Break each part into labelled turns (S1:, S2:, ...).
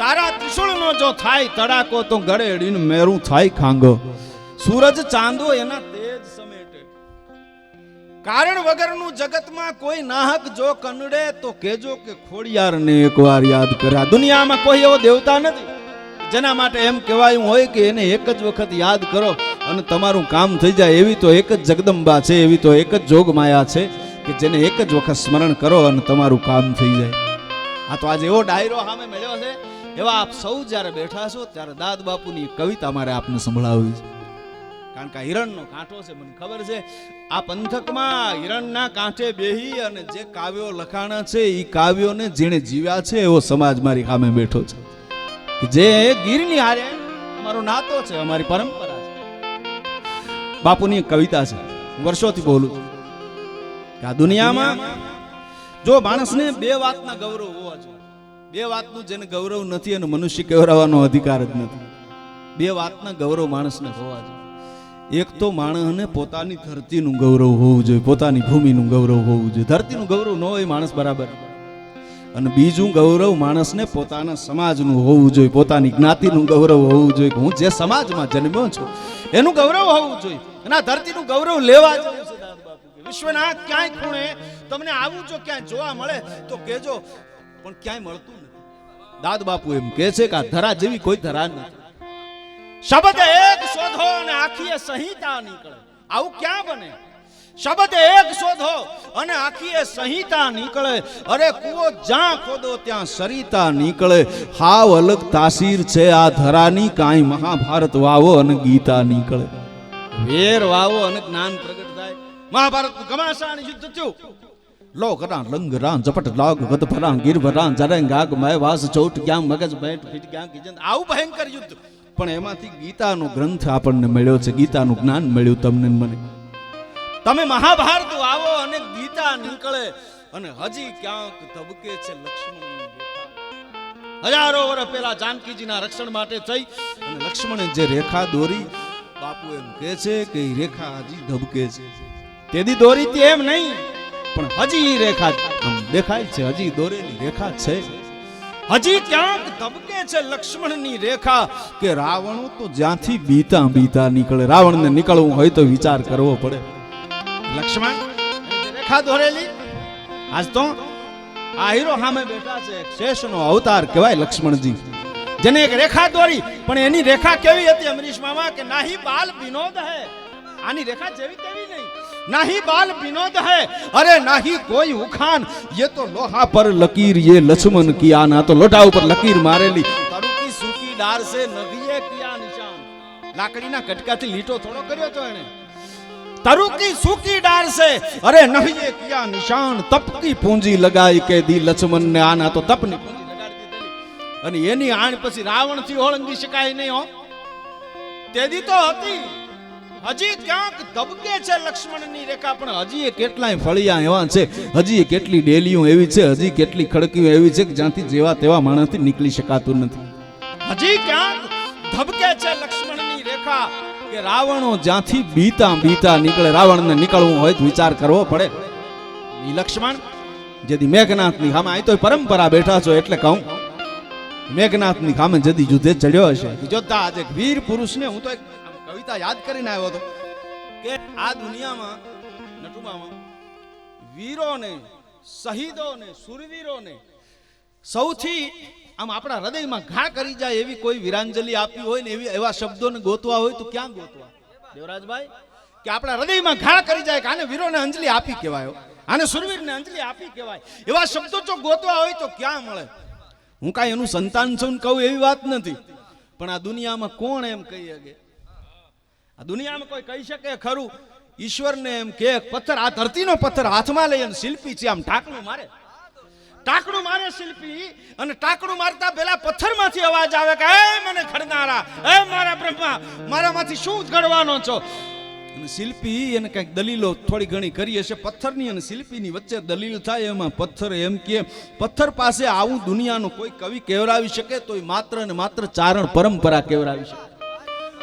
S1: તારા ત્રિશુળનો જો થાય, તડાકો તો ગળેડીને મેરું થાય ખાંગો સૂરજ, ચાંદો એના તેજ સમેટે. કારણ વગરનું જગતમાં કોઈ નાહક જો કનડે, તો કેજો કે ખોડિયારને એકવાર યાદ કર્યા દુનિયામાં કોઈ એવો દેવતા નથી, જેના માટે એમ કહેવાયું હોય કે એને એક જ વખત યાદ કરો અને તમારું કામ થઈ જાય. એવી તો એક જ જગદંબા છે, એવી તો એક જ જોગમાયા છે કે જેને એક જ વખત સ્મરણ કરો અને તમારું કામ થઈ જાય. આ તો આજે એવો ડાયરો સામે મળ્યો છે. એવા આપ સૌ જ્યારે બેઠા છો, ત્યારે દાદ બાપુની કવિતા મારે આપને સંભળાવવી છે. કારણ કે હિરણનો કાંઠો છે, મને ખબર છે. આ પંથકમાં હિરણના કાંઠે બેહી અને જે કાવ્યો લખાણા છે એ કાવ્યોને જેણે જીવ્યા છે, એવો સમાજ મારી સામે બેઠો છે. જે ગીરની હારે અમારો નાતો છે, અમારી પરંપરા છે. બાપુની કવિતા છે વર્ષોથી બોલું છું. આ દુનિયામાં જો માણસને બે વાતના ગૌરવ હોવા જોઈએ બે વાતનું જેને ગૌરવ નથી અને મનુષ્ય કહેવરાવાનો અધિકાર જ નથી. બે વાતના ગૌરવ માણસને હોવા જોઈએ. એક તો માણસને પોતાની ધરતીનું ગૌરવ હોવું જોઈએ, પોતાની ભૂમિનું ગૌરવ હોવું જોઈએ. ધરતીનું ગૌરવ ન હોય માણસ બરાબર. અને બીજું ગૌરવ માણસને પોતાના સમાજનું હોવું જોઈએ, પોતાની જ્ઞાતિનું ગૌરવ હોવું જોઈએ હું જે સમાજમાં જન્મ્યો છું, એનું ગૌરવ હોવું જોઈએ. અને આ ધરતીનું ગૌરવ લેવા વિશ્વના ક્યાંય ખૂણે, તમને આવું જો ક્યાંય જોવા મળે તો કહેજો, પણ ક્યાંય મળતું દાદ બાપુ એમ કે છે કે આ ધરા જેવી કોઈ ધરા નથી. શબ્દ એક શોધો અને આખી સંહિતા નીકળે. આવું ક્યાં બને? શબ્દ એક શોધો અને આખી સંહિતા નીકળે. અરે કુવો જ્યાં ખોદો ત્યાં સરિતા નીકળે. હાવ અલગ તાસીર છે આ ધરાની, કાંઈ મહાભારત વાવો અને ગીતા નીકળે. વેર વાવો અને જ્ઞાન પ્રગટ થાય. મહાભારત ઘમાસાણ યુદ્ધ થયું. લો કરા લંગ રાન ઝપટ લાગ ગદ ભરાં ગીર ભરાન જરંગ આગ મય વાસ ચૌટ ક્યાં મગજ બેઠ ફીટ ક્યાં કીજન આવું ભયંકર યુદ્ધ પણ એમાંથી ગીતાનો ગ્રંથ આપણને મળ્યો છે ગીતાનું જ્ઞાન મળ્યું તમને મને તમે મહાભારત આવો અને ગીતા નીકળે અને હજી ક્યાંક ધબકે છે લક્ષ્મણ હજારો વર્ષ પહેલા જાનકીજીના રક્ષણ માટે થઈ અને લક્ષ્મણે જે રેખા દોરી બાપુ એમ કહે છે કે રેખા હજી ધબકે છે તેદી દોરી તી એમ નહીં પણ હજી રેખા આમ દેખાય છે, હજી દોરેલી રેખા છે. હજી ક્યાંક ધબકે છે લક્ષ્મણની રેખા કે રાવણ તો જ્યાંથી બીતા બીતા નીકળે. રાવણને નીકળવું હોય તો વિચાર કરવો પડે. લક્ષ્મણ રેખા દોરેલી. આજ તો આ હીરો સામે બેઠા છે શેષ શેષનો અવતાર કહેવાય લક્ષ્મણજી. જેને એક રેખા દોરી, પણ એની રેખા કેવી હતી અમરીશ મામા કે નાહી બાલ વિનોદ હે? આની રેખા જેવી તેવી નહીં. નાહી બાલ વિનોદ હે અરે નાહી કોઈ ઉખાન ये तो लोहा पर लकीर ये लक्ष्मण की आना तो लोटा ઉપર લકીર મારેલી તરુકી સૂકી ડાર સે નગીએ કિયા નિશાન લાકડીના કટકાથી લીટો થોડો કર્યો તો એને તરુકી સૂકી ડાર સે અરે નહીએ કિયા નિશાન તપકી પૂંજી લગાઈ કે દી લક્ષ્મણ ને આના તો તપની પૂંજી લગાડી દીધેલી અને એની આણ પછી રાવણ થી ઓળંગી શકાય નહીં હો તેદી તો હતી હજી ક્યાંક ધબકે છે લક્ષ્મણની રેખા, પણ હજી એ કેટલાય ફળિયા એવા છે. હજી એ કેટલી ડેલીઓ એવી છે, હજી કેટલી ખડકીઓ એવી છે કે જ્યાંથી જેવા તેવા માણસથી નીકળી શકાતું નથી. હજી ક્યાંક ધબકે છે લક્ષ્મણની રેખા કે રાવણો જ્યાંથી બીતા બીતા નીકળે, રાવણને નીકળવું હોય તો વિચાર કરવો પડે. ઈ લક્ષ્મણ, જેથી મેઘનાથની સામે અહીં તો પરંપરા બેઠા છો એટલે કહું, મેઘનાથની સામે જદી યુદ્ધે ચડ્યો હશે. જોતા આજે વીર પુરુષને હું તો કવિતા યાદ કરીને આવ્યો હતો કે આ દુનિયામાં નટુમામાં વીરોને, શહીદોને, સુરવીરોને સૌથી આમ આપણા હૃદયમાં ઘા કરી જાય એવી કોઈ વીરાંજલિ આપી હોય ને એવી એવા શબ્દોને ગોતવા હોય તો ક્યાં ગોતવા? દેવરાજભાઈ, કે આપણા હૃદયમાં ઘા કરી જાય કે આને વીરોને અંજલિ આપી કહેવાય આને સુરવીરને અંજલિ આપી કહેવાય. એવા શબ્દો જો ગોતવા હોય તો ક્યાં મળે? હું કાંઈ એનું સંતાન છું કહું એવી વાત નથી. પણ આ દુનિયામાં કોણ એમ કહી શકે? આ દુનિયામાં કોઈ કહી શકે ખરું? ઈશ્વરને એમ કે, પથ્થર, આ ધરતીનો પથ્થર હાથમાં લઈ અને શિલ્પી છે, આમ ટાકણું મારે. ટાકણું મારે શિલ્પી, અને ટાકણું મારતા પેલા પથ્થરમાંથી અવાજ આવે કે, એ મને ઘડનારા, એ મારા બ્રહ્મા, મારામાંથી શું ઘડવાનો છો? અને શિલ્પી એને કંઈક દલીલો થોડી ઘણી કરી હશે. પથ્થરની અને શિલ્પીની વચ્ચે દલીલ થાય, એમાં પથ્થર એમ કે, પથ્થર પાસે આવું દુનિયાનું કોઈ કવિ કેવરાવી શકે તો એ માત્ર ને માત્ર ચારણ પરંપરા કેવરાવી શકે.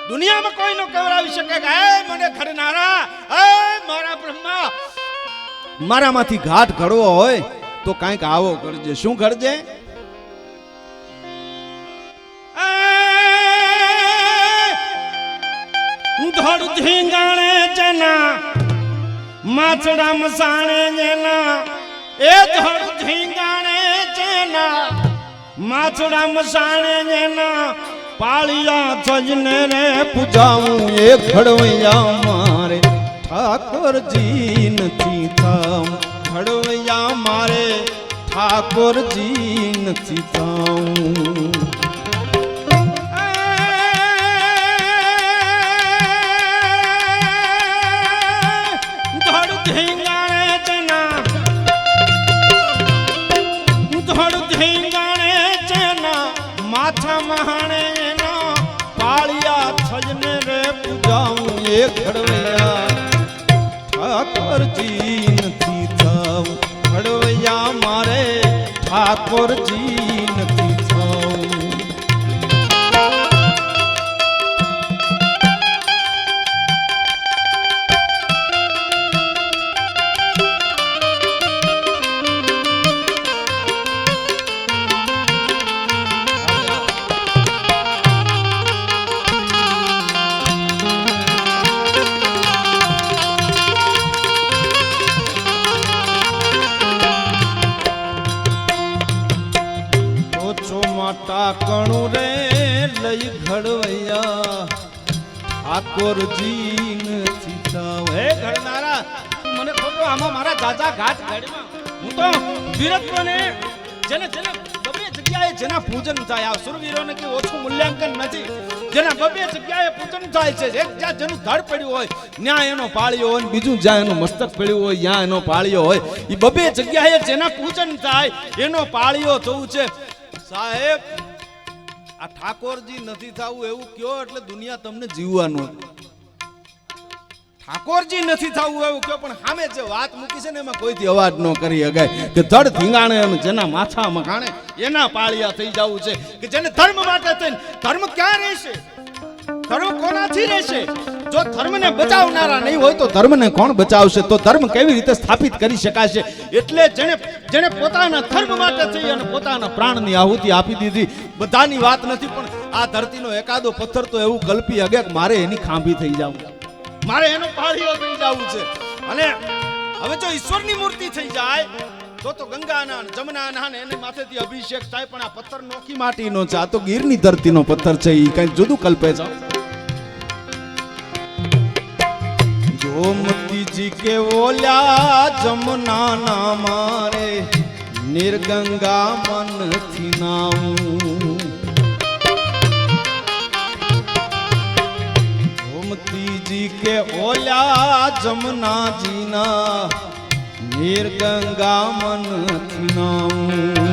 S1: દુનિયામાં કોઈ નો કવરાવી શકે કે એ મને ઘડનારા એ મારા બ્રહ્મા. મારામાંથી ઘાટ ઘડવો હોય તો કાંઈક આવો ઘડજે શું ઘડજે?
S2: ધોળ ધીંગાણે ચના માછડા મસાણે જેના એ ધોળ ધીંગાણે ચના માછડા મસાણે જેના પાળિયા જજને રે
S1: પૂજાવું, એ ઘડવૈયા મારે. ઠાકોરજી નથી થામ ઘડવૈયા મારે, ઠાકોરજી નથી થામ એ ઘડવૈયા ઠાકોરજી નથી થવું. ઘડવૈયા મારે ઠાકોરજી લઈ ઘડવૈયા. આકોર જીન થાવ
S2: હે ઘડનારા મને ખોટો આમાં મારા દાદા ઘાટ ઘડમાં હું તો વીરત્વને જેને જેને બબે જગ્યાએ જેના પૂજન થાય. આ સુરવીરોને કે ઓછું મૂલ્યાંકન નથી. જેના બબે જગ્યાએ પૂજન થાય છે. એક જ્યાં જેનું ધડ પડ્યું હોય, ત્યાં એનો પાળ્યો હોય બીજું જ્યાં એનું મસ્તક પડ્યું હોય, ત્યાં એનો પાળ્યો હોય. એ બબે જગ્યાએ જેના પૂજન થાય, એનો પાળ્યો થવું છે.
S1: સાહેબ આ ઠાકોરજી નથી થવું એવું કયો એટલે દુનિયા તમને જીવવાનું ઠાકોરજી નથી થવું એવું કયો, પણ સામે જે વાત મૂકી છે ને એમાં કોઈથી અવાજ ન કરી હગાય કે ધડ ધીંગાણે જેના માથા મકાણે
S2: એના પાળિયા થઈ જવું છે. કે જેને ધર્મ માટે થઈને ધર્મ ક્યાં રહેશે? ધર્મ કોનાથી રહેશે? જો ધર્મને બચાવનારા નહીં હોય તો
S1: ધર્મને કોણ બચાવશે? તો ધર્મ કેવી રીતે સ્થાપિત કરી શકાશે?
S2: એટલે જેને જેને પોતાના ધર્મ માટે થઈ અને પોતાના
S1: પ્રાણની આહુતિ આપી દીધી. બધાની વાત નથી, પણ આ ધરતીનો એકાદો પથ્થર તો એવું કલ્પી કે મારે એની ખાંભી થઈ જાવ.
S2: મારે એનો પાળીઓ થઈ જવું છે. અને હવે જો ઈશ્વરની મૂર્તિ થઈ જાય, તો તો ગંગાના જમનાના ને એની માથેથી અભિષેક થાય, પણ આ પથ્થર નોખી
S1: માટીનો છે. આ તો ગીરની ધરતીનો પથ્થર છે. એ કઈ જુદું કલ્પે છે. ગોમતીજી કે ઓલ્યા જમના ના મારે નિર્ગંગા મનથી નાવું ગોમતીજી કે ઓલ્યા જમનાજીના નિર્ગંગા મનથી નાવું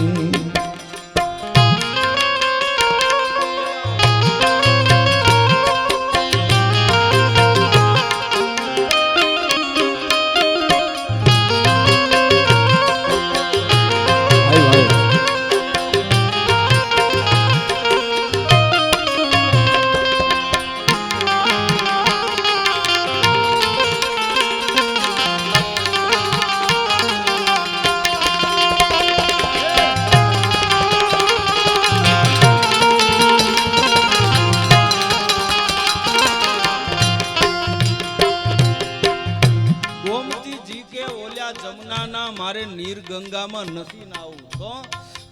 S1: જમનાના મારે નીર ગંગામાં નથી નાવું તો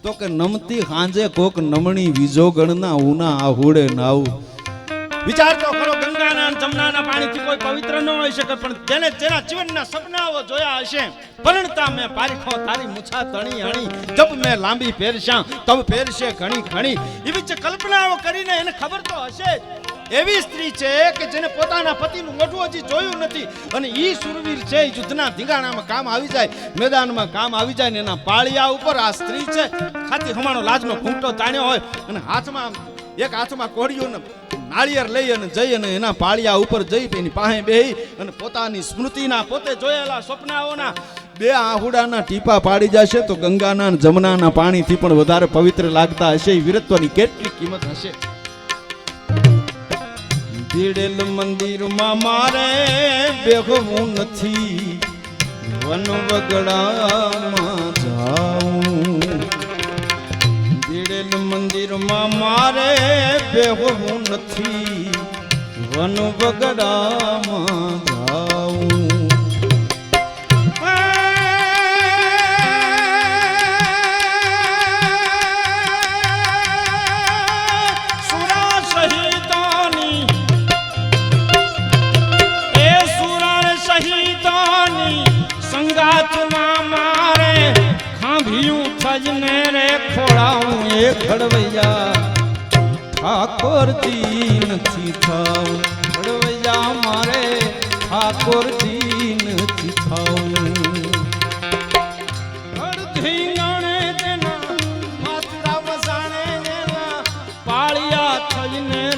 S1: તો કે નમતી હાંજે કોક નમણી વિજોગણના ઉના આહુડે નાવું.
S2: વિચાર તો ખરો ગંગાના જમનાના પાણીથી કોઈ પવિત્ર ન હોઈ શકે, પણ જેને જેના જીવનના સપનાઓ જોયા હશે પરણતા મેં પારીખો, તારી મુછા તણી હણી જબ મેં લાંબી પહેરશા તબ પહેરશે ઘણી ઘણી. એવી જે કલ્પનાઓ કરીને એને ખબર તો હશે જ. એવી સ્ત્રી છે કે જેને પોતાના પતિનું મોઢું હજી જોયું નથી. અને ઈ સુરવીર છે, ઈ યુદ્ધના ધીંગાણામાં કામ આવી જાય, મેદાનમાં કામ આવી જાય ને એના પાળિયા ઉપર આ સ્ત્રી છે. ખાતી હમાણો લાજનો ઘૂંટો તાણ્યો હોય અને હાથમાં એક હાથમાં કોળિયું
S1: નાળિયેર લઈ અને જઈ અને એના પાળિયા ઉપર જઈ એની પાસે બેહી અને પોતાની સ્મૃતિના પોતે જોયેલા સ્વપ્નાઓના બે આહુડાના ટીપા પાડી જશે તો ગંગાના જમનાના પાણીથી પણ વધારે પવિત્ર લાગતા હશે. એ વીરત્વની કેટલી કિંમત હશે? ભીડેલ મંદિરમાં મારે બેહવું નથી. વન વગડામાં જાઉં. ભીડેલ મંદિરમાં મારે બેહવું નથી. વન વગડામાં
S2: થજને રે ખોળાવું
S1: એ ખડવૈયા. ઠાકોરજી નથી થાવ. ખડવૈયા મારે ઠાકોરજી નથી થાવ.
S2: તેના માથડા વસાણે તેના પાળિયા થઈને